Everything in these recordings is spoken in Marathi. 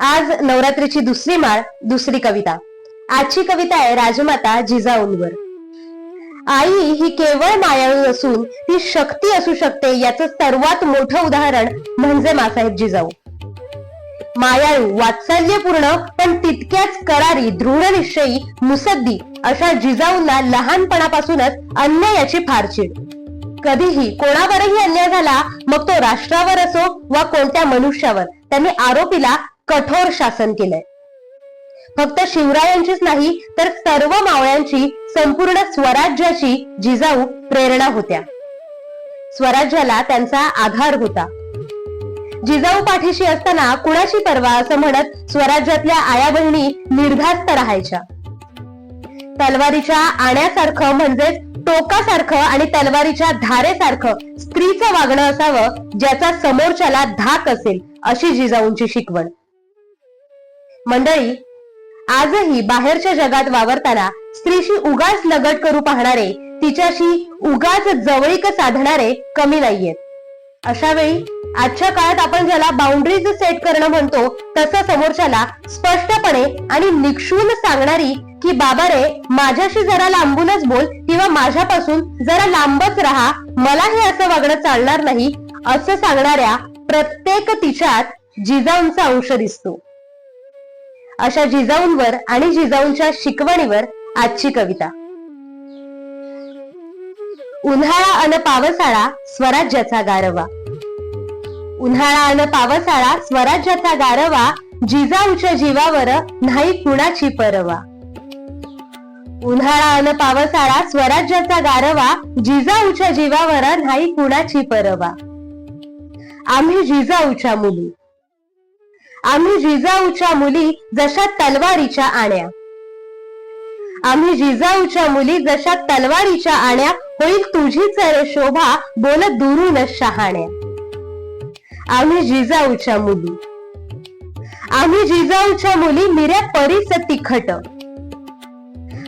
आज नवरात्रीची दुसरी माळ दुसरी कविता. आजची कविता आहे राजमाता जिजाऊंवर. आई ही केवळ मायाळू असून ती शक्ती असू शकते याचं सर्वात मोठं उदाहरण म्हणजे मासाहेब जिजाऊ. मायाळू वात्सल्यपूर्ण पण तितक्याच करारी दृढनिश्चयी मुसद्दी अशा जिजाऊंना लहानपणापासूनच अन्यायाची फारचीड कधीही कोणावरही अन्याय झाला मग तो राष्ट्रावर असो वा कोणत्या मनुष्यावर त्यांनी आरोपीला कठोर शासन केलंय. फक्त शिवरायांचीच नाही तर सर्व मावळ्यांची संपूर्ण स्वराज्याची जिजाऊ प्रेरणा होत्या. स्वराज्याला त्यांचा आधार होता. जिजाऊ पाठीशी असताना कुणाची पर्वा असं म्हणत स्वराज्यातल्या आया बहिणी निर्धास्त राहायच्या. तलवारीच्या आण्यासारखं म्हणजेच टोकासारखं आणि तलवारीच्या धारेसारखं स्त्रीचं वागणं असावं ज्याचा समोरच्याला धाक असेल अशी जिजाऊंची शिकवण. मंडळी आजही बाहेरच्या जगात वावरताना स्त्रीशी उगाच लगट करू पाहणारे तिच्याशी उगाच जवळीक साधणारे कमी नाहीयेत. अशा वेळी आजच्या काळात आपण ज्याला बाउंड्रीज सेट करणं म्हणतो तसं समोरच्याला स्पष्टपणे आणि निक्षून सांगणारी की बाबा रे माझ्याशी जरा लांबूनच बोल किंवा माझ्यापासून जरा लांबच राहा मला हे असं वागणं चालणार नाही असं सांगणाऱ्या प्रत्येक तिच्यात जिजाऊंचा अंश दिसतो. अशा जिजाऊंवर आणि जिजाऊंच्या शिकवणीवर आजची कविता. उन्हाळा अन पावसाळा स्वराज्याचा गारवा. उन्हाळा अन पावसाळा स्वराज्याचा गारवा जिजाऊच्या जीवावर नाही कुणाची परवा. उन्हाळा अन पावसाळा स्वराज्याचा गारवा जिजाऊच्या जीवावर नाही कुणाची परवा. आम्ही जिजाऊच्या मुली. आम्ही जिजाऊच्या मुली जशा तलवारीच्या आण्या. आम्ही जिजाऊच्या मुली जशा तलवारीच्या आण्या होईल तुझीच रे शोभा बोल दुरून शहाण्या. आम्ही जिजाऊच्या मुली. आम्ही जिजाऊच्या मुली मिऱ्या परीस तिखट.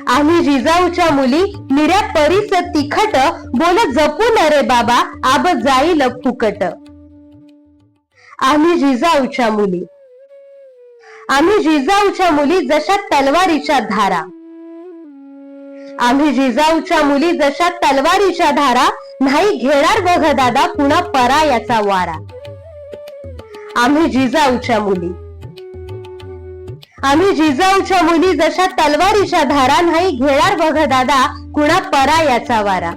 आम्ही जिजाऊच्या मुली मिऱ्या परीस तिखट बोल जपून रे बाबा आब जाईल फुकट. आम्ही जिजाऊच्या मुली. आम्ही जिजाऊच्या मुली जशा तलवारीच्या धारा. आम्ही जिजाऊच्या मुली जशा तलवारीच्या धारा नाही घेणार बघ दादा पुन्हा परायाचा वारा. आम्ही जिजाऊच्या मुली. आम्ही जिजाऊच्या मुली जशा तलवारीच्या धारा नाही घेणार बघ दादा कुणा परायाचा वारा.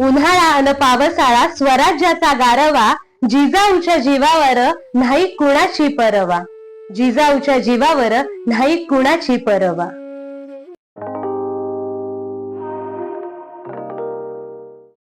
उन्हाळा अन पावसाळा स्वराज्याचा गारवा जिजाऊच्या जीवावर नाही कुणाची परवा. जिजाऊच्या जीवावर नाही कुणाची परवा.